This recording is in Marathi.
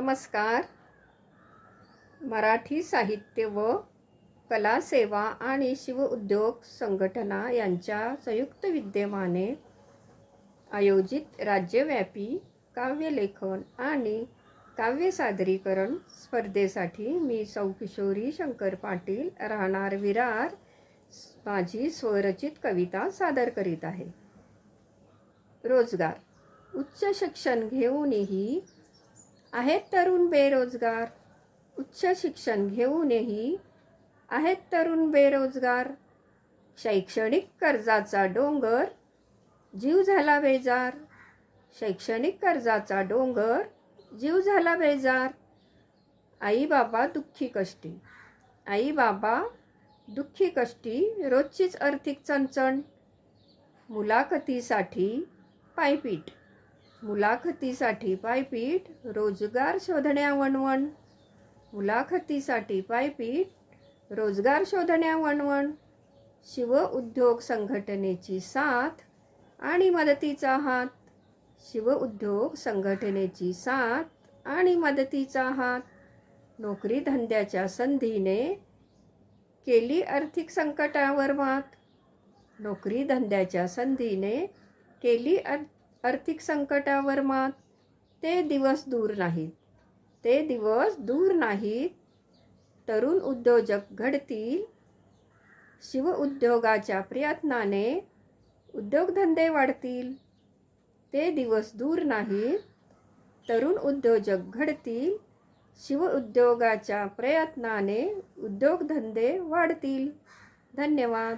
नमस्कार. मराठी साहित्य व कला सेवा आणि शिवउद्योग संघटना यांच्या संयुक्त विद्यमाने आयोजित राज्यव्यापी काव्यलेखन आणि काव्य सादरीकरण स्पर्धेसाठी मी सौकिशोरी शंकर पाटील राहणार विरार. माझी स्वरचित कविता सादर करीत आहे. रोजगार. उच्च शिक्षण घेऊनही आहेत तरुण बेरोजगार. उच्च शिक्षण घेऊनही आहेत तरुण बेरोजगार. शैक्षणिक कर्जाचा डोंगर जीव झाला बेजार. शैक्षणिक कर्जाचा डोंगर जीव झाला बेजार. आई बाबा दुःखी कष्टी. आई बाबा दुःखी कष्टी रोजचीच आर्थिक चणचण. मुलाखतीसाठी पायपीट मुलाखतीसाठी पायपीट रोजगार शोधण्या वणवण मुलाखतीसाठी पायपीट रोजगार शोधण्या वणवण शिव उद्योग संघटनेची साथ आणि मदतीचा हात. शिव उद्योग संघटनेची साथ आणि मदतीचा हात. नोकरी धंद्याच्या संधीने केली आर्थिक संकटावर मात नोकरी धंद्याच्या संधीने केली अर्थ आर्थिक संकटावर मात. ते दिवस दूर नाहीत. ते दिवस दूर नाहीत. तरुण उद्योजक घडतील. शिव उद्योगाच्या प्रयत्नाने उद्योगधंदे वाढतील. ते दिवस दूर नाहीत. तरुण उद्योजक घडतील. शिव उद्योगाच्या प्रयत्नाने उद्योगधंदे वाढतील. धन्यवाद.